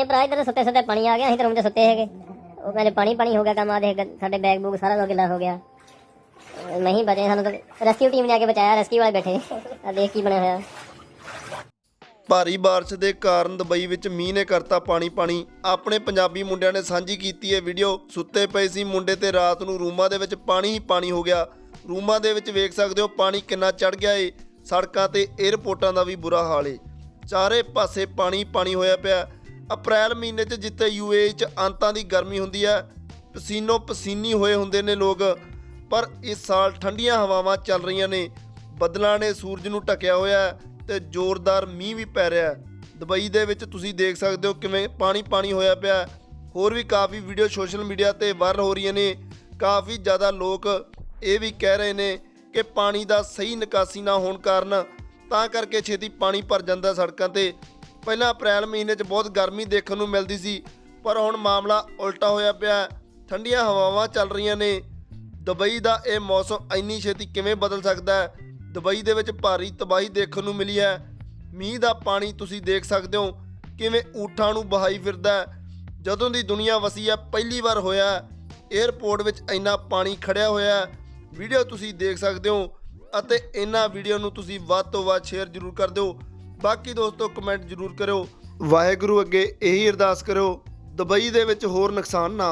ਇਹ ਭਰਾ ਇਧਰ ਸੁੱਤੇ ਸੁੱਤੇ ਪਾਣੀ ਆ ਗਿਆ, ਅਸੀਂ ਤਾਂ ਰੂਮ 'ਚ ਸੁੱਤੇ ਹੈਗੇ। ਉਹ ਕਹਿੰਦੇ ਪਾਣੀ ਪਾਣੀ ਹੋ ਗਿਆ ਕੰਮ ਆ ਦੇਖ, ਸਾਡੇ ਬੈਗ ਬੂਗ ਸਾਰਾ ਗਿੱਲਾ ਹੋ ਗਿਆ। ਨਹੀਂ ਬਚੇ, ਸਾਨੂੰ ਤਾਂ ਰੈਸਕਿਊ ਟੀਮ ਨੇ ਆ ਕੇ ਬਚਾਇਆ ਰੈਸਕਿਊ ਵਾਲੇ ਬੈਠੇ। ਆ ਦੇਖ ਕੀ ਬਣਿਆ ਹੋਇਆ। ਭਾਰੀ ਬਾਰਿਸ਼ ਦੇ ਕਾਰਨ ਦੁਬਈ ਵਿੱਚ ਮੀਂਹ ਨੇ ਕਰਤਾ ਪਾਣੀ ਪਾਣੀ। ਆਪਣੇ ਪੰਜਾਬੀ ਮੁੰਡਿਆਂ ਨੇ ਸਾਂਝੀ ਕੀਤੀ ਇਹ ਵੀਡੀਓ ਸੁੱਤੇ ਪਏ ਸੀ ਮੁੰਡੇ ਤੇ ਰਾਤ ਨੂੰ ਰੂਮਾਂ ਦੇ ਵਿੱਚ ਪਾਣੀ ਹੀ ਪਾਣੀ ਹੋ ਗਿਆ। ਰੂਮਾਂ ਦੇ ਵਿੱਚ ਵੇਖ ਸਕਦੇ ਹੋ ਪਾਣੀ ਕਿੰਨਾ ਚੜ ਗਿਆ ਏ। ਸੜਕਾਂ ਤੇ 에ਅਰਪੋਰਟਾਂ ਦਾ ਵੀ ਬੁਰਾ ਹਾਲ ਏ। ਚਾਰੇ ਪਾਸੇ ਪਾਣੀ ਪਾਣੀ ਹੋਇਆ ਪਿਆ। ਅਪ੍ਰੈਲ ਮਹੀਨੇ 'ਚ ਜਿੱਥੇ ਯੂਏ 'ਚ ਅੰਤਾਂ ਦੀ ਗਰਮੀ ਹੁੰਦੀ ਹੈ, ਪਸੀਨੋ ਪਸੀਨੀ ਹੋਏ ਹੁੰਦੇ ਨੇ ਲੋਕ। ਪਰ ਇਸ ਸਾਲ ਠੰਡੀਆਂ ਹਵਾਵਾਂ ਚੱਲ ਰਹੀਆਂ ਨੇ। ਬੱਦਲਾਂ ਨੇ ਸੂਰਜ ਨੂੰ ਢੱਕਿਆ ਹੋਇਆ ਹੈ ਤੇ ਜ਼ੋਰਦਾਰ ਮੀਂਹ ਵੀ ਪੈ ਰਿਹਾ ਦੁਬਈ ਦੇ ਵਿੱਚ ਤੁਸੀਂ ਦੇਖ ਸਕਦੇ ਹੋ ਕਿਵੇਂ ਪਾਣੀ ਪਾਣੀ ਹੋਇਆ ਪਿਆ ਹੋਰ ਵੀ ਕਾਫੀ ਵੀਡੀਓ ਸੋਸ਼ਲ ਮੀਡੀਆ ਤੇ ਵਾਇਰਲ ਹੋ ਰਹੀਆਂ ਨੇ। ਕਾਫੀ ਜ਼ਿਆਦਾ ਲੋਕ ਇਹ ਵੀ ਕਹਿ ਰਹੇ ਨੇ ਕਿ ਪਾਣੀ ਦਾ ਸਹੀ ਨਿਕਾਸੀ ਨਾ ਹੋਣ ਕਾਰਨ ਤਾਂ ਕਰਕੇ ਛੇਤੀ ਪਾਣੀ ਭਰ ਜਾਂਦਾ ਸੜਕਾਂ ਤੇ। ਪਹਿਲਾਂ ਅਪ੍ਰੈਲ ਮਹੀਨੇ 'ਚ ਬਹੁਤ ਗਰਮੀ ਦੇਖਣ ਨੂੰ ਮਿਲਦੀ ਸੀ, ਪਰ ਹੁਣ ਮਾਮਲਾ ਉਲਟਾ ਹੋਇਆ ਪਿਆ ਠੰਡੀਆਂ ਹਵਾਵਾਂ ਚੱਲ ਰਹੀਆਂ ਨੇ। ਦੁਬਈ ਦਾ ਇਹ ਮੌਸਮ ਇੰਨੀ ਛੇਤੀ ਕਿਵੇਂ ਬਦਲ ਸਕਦਾ ਹੈ? ਦੁਬਈ ਦੇ ਵਿੱਚ ਭਾਰੀ ਤਬਾਹੀ ਦੇਖਣ ਨੂੰ ਮਿਲੀ ਹੈ। ਮੀਂਹ ਦਾ ਪਾਣੀ ਤੁਸੀਂ ਦੇਖ ਸਕਦੇ ਹੋ ਕਿਵੇਂ ਊਠਾਂ ਨੂੰ ਬਹਾਈ ਫਿਰਦਾ ਹੈ। ਜਦੋਂ ਦੀ ਦੁਨੀਆ ਵਸੀ ਹੈ, ਪਹਿਲੀ ਵਾਰ ਹੋਇਆ ਹੈ 에ਅਰਪੋਰਟ ਵਿੱਚ ਇੰਨਾ ਪਾਣੀ ਖੜਿਆ ਹੋਇਆ ਵੀਡੀਓ ਤੁਸੀਂ ਦੇਖ ਸਕਦੇ ਹੋ ਅਤੇ ਇਹਨਾਂ ਵੀਡੀਓ ਨੂੰ ਤੁਸੀਂ ਵੱਧ ਤੋਂ ਵੱਧ ਸ਼ੇਅਰ ਜ਼ਰੂਰ ਕਰ ਦਿਓ। ਬਾਕੀ ਦੋਸਤੋ ਕਮੈਂਟ ਜ਼ਰੂਰ ਕਰਿਓ। ਵਾਹਿਗੁਰੂ ਅੱਗੇ ਇਹੀ ਅਰਦਾਸ ਕਰਿਓ, ਦੁਬਈ ਦੇ ਵਿੱਚ ਹੋਰ ਨੁਕਸਾਨ ਨਾ